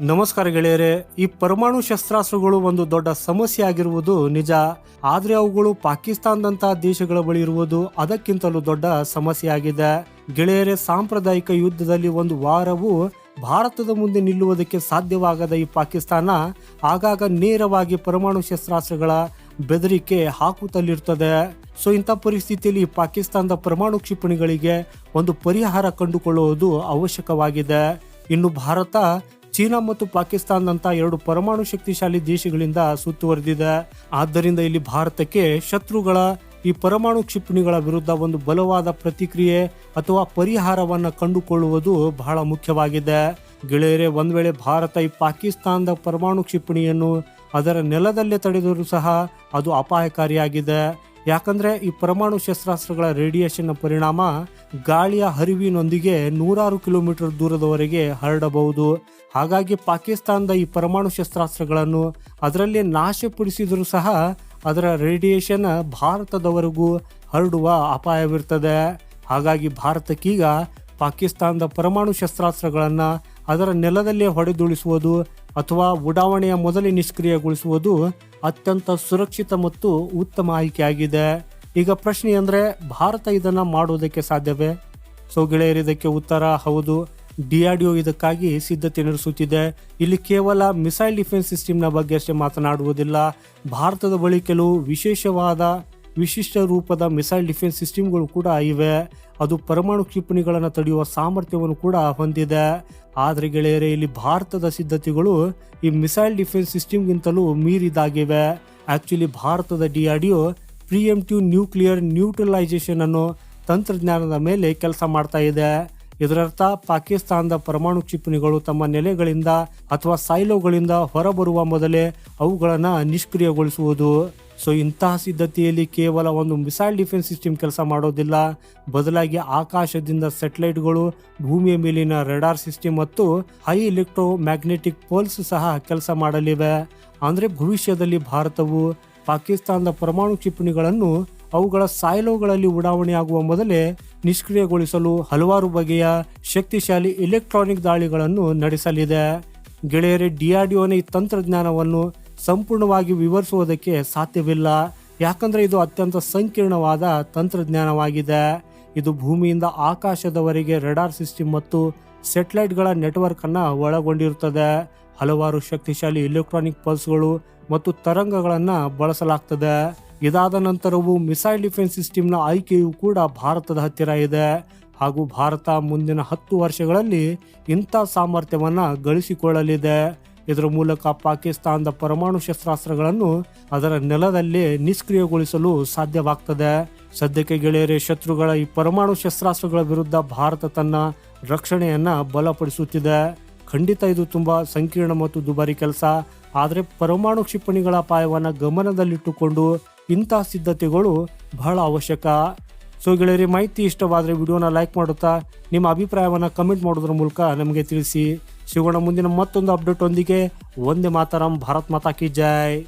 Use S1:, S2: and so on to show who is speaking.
S1: ನಮಸ್ಕಾರ ಗೆಳೆಯರೆ, ಈ ಪರಮಾಣು ಶಸ್ತ್ರಾಸ್ತ್ರಗಳು ಒಂದು ದೊಡ್ಡ ಸಮಸ್ಯೆ ಆಗಿರುವುದು ನಿಜ. ಆದರೆ ಅವುಗಳು ಪಾಕಿಸ್ತಾನದಂತಹ ದೇಶಗಳ ಬಳಿ ಇರುವುದು ಅದಕ್ಕಿಂತಲೂ ದೊಡ್ಡ ಸಮಸ್ಯೆ ಆಗಿದೆ. ಗೆಳೆಯರೆ, ಸಾಂಪ್ರದಾಯಿಕ ಯುದ್ಧದಲ್ಲಿ ಒಂದು ವಾರವು ಭಾರತದ ಮುಂದೆ ನಿಲ್ಲುವುದಕ್ಕೆ ಸಾಧ್ಯವಾಗದ ಈ ಪಾಕಿಸ್ತಾನ ಆಗಾಗ ನೇರವಾಗಿ ಪರಮಾಣು ಶಸ್ತ್ರಾಸ್ತ್ರಗಳ ಬೆದರಿಕೆ ಹಾಕುತ್ತಲಿರ್ತದೆ ಸೊ, ಇಂಥ ಪರಿಸ್ಥಿತಿಯಲ್ಲಿ ಪಾಕಿಸ್ತಾನದ ಪರಮಾಣು ಕ್ಷಿಪಣಿಗಳಿಗೆ ಒಂದು ಪರಿಹಾರ ಕಂಡುಕೊಳ್ಳುವುದು ಅವಶ್ಯಕವಾಗಿದೆ. ಇನ್ನು ಭಾರತ ಚೀನಾ ಮತ್ತು ಪಾಕಿಸ್ತಾನದಂತ ಎರಡು ಪರಮಾಣು ಶಕ್ತಿಶಾಲಿ ದೇಶಗಳಿಂದ ಸುತ್ತುವರೆದಿದೆ. ಆದ್ದರಿಂದ ಇಲ್ಲಿ ಭಾರತಕ್ಕೆ ಶತ್ರುಗಳ ಈ ಪರಮಾಣು ಕ್ಷಿಪಣಿಗಳ ವಿರುದ್ಧ ಒಂದು ಬಲವಾದ ಪ್ರತಿಕ್ರಿಯೆ ಅಥವಾ ಪರಿಹಾರವನ್ನು ಕಂಡುಕೊಳ್ಳುವುದು ಬಹಳ ಮುಖ್ಯವಾಗಿದೆ. ಗೆಳೆಯರೇ, ಒಂದ್ ವೇಳೆ ಭಾರತ ಈ ಪಾಕಿಸ್ತಾನದ ಪರಮಾಣು ಕ್ಷಿಪಣಿಯನ್ನು ಅದರ ನೆಲದಲ್ಲೇ ತಡೆದರೂ ಸಹ ಅದು ಅಪಾಯಕಾರಿಯಾಗಿದೆ. ಯಾಕಂದ್ರೆ ಈ ಪರಮಾಣು ಶಸ್ತ್ರಾಸ್ತ್ರಗಳ ರೇಡಿಯೇಷನ್ ಪರಿಣಾಮ ಗಾಳಿಯ ಹರಿವಿನೊಂದಿಗೆ ನೂರಾರು ಕಿಲೋಮೀಟರ್ ದೂರದವರೆಗೆ ಹರಡಬಹುದು. ಹಾಗಾಗಿ ಪಾಕಿಸ್ತಾನದ ಈ ಪರಮಾಣು ಶಸ್ತ್ರಾಸ್ತ್ರಗಳನ್ನು ಅದರಲ್ಲಿ ನಾಶಪಡಿಸಿದರೂ ಸಹ ಅದರ ರೇಡಿಯೇಷನ್ ಭಾರತದವರೆಗೂ ಹರಡುವ ಅಪಾಯವಿರ್ತದೆ. ಹಾಗಾಗಿ ಭಾರತಕ್ಕೀಗ ಪಾಕಿಸ್ತಾನದ ಪರಮಾಣು ಶಸ್ತ್ರಾಸ್ತ್ರಗಳನ್ನು ಅದರ ನೆಲದಲ್ಲೇ ಹೊಡೆದುಳಿಸುವುದು ಅಥವಾ ಉಡಾವಣೆಯ ಮೊದಲೇ ನಿಷ್ಕ್ರಿಯಗೊಳಿಸುವುದು ಅತ್ಯಂತ ಸುರಕ್ಷಿತ ಮತ್ತು ಉತ್ತಮ ಆಯ್ಕೆಯಾಗಿದೆ. ಈಗ ಪ್ರಶ್ನೆ ಅಂದರೆ ಭಾರತ ಇದನ್ನು ಮಾಡೋದಕ್ಕೆ ಸಾಧ್ಯವೇ? ಸೊ ಗೆಳೆಯರು, ಇದಕ್ಕೆ ಉತ್ತರ ಹೌದು. ಡಿಆರ್ಡಿಒ ಇದಕ್ಕಾಗಿ ಸಿದ್ಧತೆ ನಡೆಸುತ್ತಿದೆ. ಇಲ್ಲಿ ಕೇವಲ ಮಿಸೈಲ್ ಡಿಫೆನ್ಸ್ ಸಿಸ್ಟಮ್ನ ಬಗ್ಗೆ ಅಷ್ಟೇ ಮಾತನಾಡುವುದಿಲ್ಲ. ಭಾರತದ ಬಳಿ ಕೆಲವು ವಿಶೇಷವಾದ ವಿಶಿಷ್ಟ ರೂಪದ ಮಿಸೈಲ್ ಡಿಫೆನ್ಸ್ ಸಿಸ್ಟಮ್ಗಳು ಕೂಡ ಇವೆ. ಅದು ಪರಮಾಣು ಕ್ಷಿಪಣಿಗಳನ್ನು ತಡೆಯುವ ಸಾಮರ್ಥ್ಯವನ್ನು ಕೂಡ ಹೊಂದಿದೆ. ಆದರೆ ಗೆಳೆಯರೇ, ಇಲ್ಲಿ ಭಾರತದ ಸಿದ್ಧತೆಗಳು ಈ ಮಿಸೈಲ್ ಡಿಫೆನ್ಸ್ ಸಿಸ್ಟಮ್ಗಿಂತಲೂ ಮೀರಿದಾಗಿವೆ. ಆಕ್ಚುಲಿ ಭಾರತದ D R D O preventive nuclear neutralisation ಅನ್ನು ತಂತ್ರಜ್ಞಾನದ ಮೇಲೆ ಕೆಲಸ ಮಾಡ್ತಾ ಇದೆ. ಇದರರ್ಥ, ಪಾಕಿಸ್ತಾನದ ಪರಮಾಣು ಕ್ಷಿಪಣಿಗಳು ತಮ್ಮ ನೆಲೆಗಳಿಂದ ಅಥವಾ ಸೈಲೋಗಳಿಂದ ಹೊರಬರುವ ಮೊದಲೇ ಅವುಗಳನ್ನು ನಿಷ್ಕ್ರಿಯಗೊಳಿಸುವುದು. ಸೊ ಇಂತಹ ಸಿದ್ಧತೆಯಲ್ಲಿ ಕೇವಲ ಒಂದು ಮಿಸೈಲ್ ಡಿಫೆನ್ಸ್ ಸಿಸ್ಟಮ್ ಕೆಲಸ ಮಾಡೋದಿಲ್ಲ. ಬದಲಾಗಿ ಆಕಾಶದಿಂದ ಸೆಟಲೈಟ್ಗಳು ಭೂಮಿಯ ಮೇಲಿನ ರೆಡಾರ್ ಸಿಸ್ಟಮ್ ಮತ್ತು ಹೈ ಎಲೆಕ್ಟ್ರೋ ಮ್ಯಾಗ್ನೆಟಿಕ್ ಪೋಲ್ಸ್ ಸಹ ಕೆಲಸ ಮಾಡಲಿವೆ. ಅಂದ್ರೆ ಭವಿಷ್ಯದಲ್ಲಿ ಭಾರತವು ಪಾಕಿಸ್ತಾನದ ಪರಮಾಣು ಕ್ಷಿಪಣಿಗಳನ್ನು ಅವುಗಳ ಸಾಯ್ಲೋಗಳಲ್ಲಿ ಉಡಾವಣೆಯಾಗುವ ಮೊದಲೇ ನಿಷ್ಕ್ರಿಯಗೊಳಿಸಲು ಹಲವಾರು ಬಗೆಯ ಶಕ್ತಿಶಾಲಿ ಎಲೆಕ್ಟ್ರಾನಿಕ್ ದಾಳಿಗಳನ್ನು ನಡೆಸಲಿದೆ. ಗೆಳೆಯರೇ ಡಿಆರ್ಡಿಒನ ಈ ತಂತ್ರಜ್ಞಾನವನ್ನು ಸಂಪೂರ್ಣವಾಗಿ ವಿವರಿಸುವುದಕ್ಕೆ ಸಾಧ್ಯವಿಲ್ಲ. ಯಾಕಂದ್ರೆ ಇದು ಅತ್ಯಂತ ಸಂಕೀರ್ಣವಾದ ತಂತ್ರಜ್ಞಾನವಾಗಿದೆ. ಇದು ಭೂಮಿಯಿಂದ ಆಕಾಶದವರೆಗೆ ರೆಡಾರ್ ಸಿಸ್ಟಮ್ ಮತ್ತು ಸೆಟಲೈಟ್ಗಳ ನೆಟ್ವರ್ಕನ್ನು ಒಳಗೊಂಡಿರುತ್ತದೆ. ಹಲವಾರು ಶಕ್ತಿಶಾಲಿ ಎಲೆಕ್ಟ್ರಾನಿಕ್ ಪಲ್ಸ್ಗಳು ಮತ್ತು ತರಂಗಗಳನ್ನು ಬಳಸಲಾಗ್ತದೆ. ಇದಾದ ನಂತರವೂ ಮಿಸೈಲ್ ಡಿಫೆನ್ಸ್ ಸಿಸ್ಟಮ್ನ ಆಯ್ಕೆಯು ಕೂಡ ಭಾರತದ ಹತ್ತಿರ ಇದೆ. ಹಾಗೂ ಭಾರತ ಮುಂದಿನ ಹತ್ತು ವರ್ಷಗಳಲ್ಲಿ ಇಂಥ ಸಾಮರ್ಥ್ಯವನ್ನ ಗಳಿಸಿಕೊಳ್ಳಲಿದೆ. ಇದರ ಮೂಲಕ ಪಾಕಿಸ್ತಾನದ ಪರಮಾಣು ಶಸ್ತ್ರಾಸ್ತ್ರಗಳನ್ನು ಅದರ ನೆಲದಲ್ಲಿ ನಿಷ್ಕ್ರಿಯಗೊಳಿಸಲು ಸಾಧ್ಯವಾಗ್ತದೆ. ಸದ್ಯಕ್ಕೆ ಗೆಳೆಯರೇ, ಶತ್ರುಗಳ ಈ ಪರಮಾಣು ಶಸ್ತ್ರಾಸ್ತ್ರಗಳ ವಿರುದ್ಧ ಭಾರತ ತನ್ನ ರಕ್ಷಣೆಯನ್ನ ಬಲಪಡಿಸುತ್ತಿದೆ. ಖಂಡಿತ ಇದು ತುಂಬಾ ಸಂಕೀರ್ಣ ಮತ್ತು ದುಬಾರಿ ಕೆಲಸ. ಆದರೆ ಪರಮಾಣು ಕ್ಷಿಪಣಿಗಳ ಅಪಾಯವನ್ನು ಗಮನದಲ್ಲಿಟ್ಟುಕೊಂಡು ಇಂತಹ ಸಿದ್ಧತೆಗಳು ಬಹಳ ಅವಶ್ಯಕ. ಸೊ ಗೆಳೆಯರಿ, ಮಾಹಿತಿ ಇಷ್ಟವಾದರೆ ವಿಡಿಯೋನ ಲೈಕ್ ಮಾಡುತ್ತಾ, ನಿಮ್ಮ ಅಭಿಪ್ರಾಯವನ್ನು ಕಮೆಂಟ್ ಮಾಡೋದ್ರ ಮೂಲಕ ನಮಗೆ ತಿಳಿಸಿ. ಸಿಗೋಣ ಮುಂದಿನ ಮತ್ತೊಂದು ಅಪ್ಡೇಟ್ ಒಂದಿಗೆ. ಒಂದೇ ಮಾತಾರಂ ಭಾರತ್ ಮಾತಾ ಕಿ ಜೈ.